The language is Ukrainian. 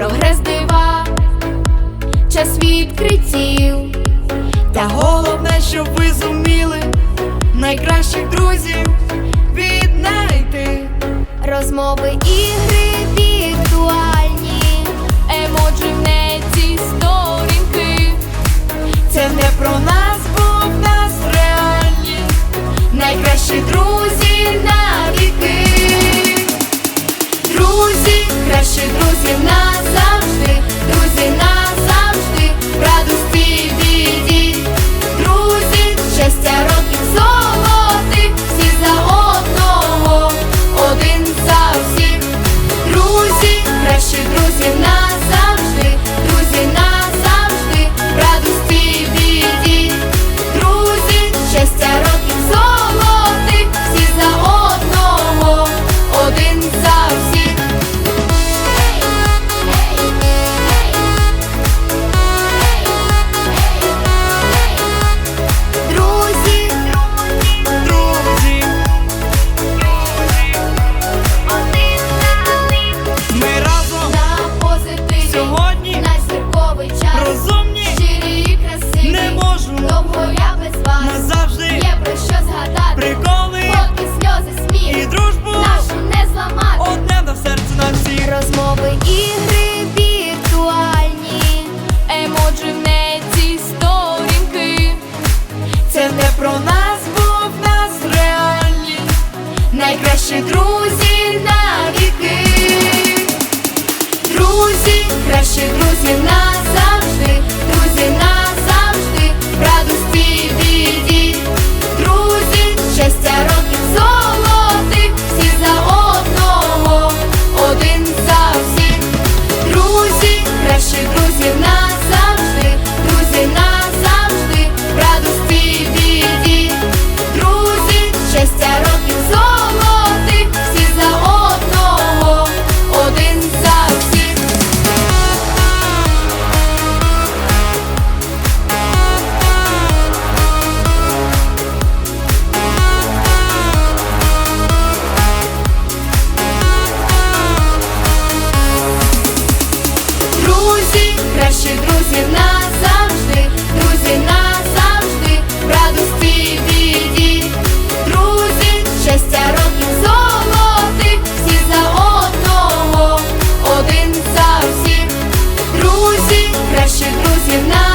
прогрес дива, час відкриттів. Та головне, щоб ви зуміли найкращих друзів віднайти розмови ігри. це не про нас, бо в нас реальні, найкращі друзі на навіки, друзі, кращі друзі навіки Наші друзі назавжди, друзі назавжди, в радості біді, друзі, щастя років золотих, всі за одного, один за всіх, друзі, кращі друзі. назавжди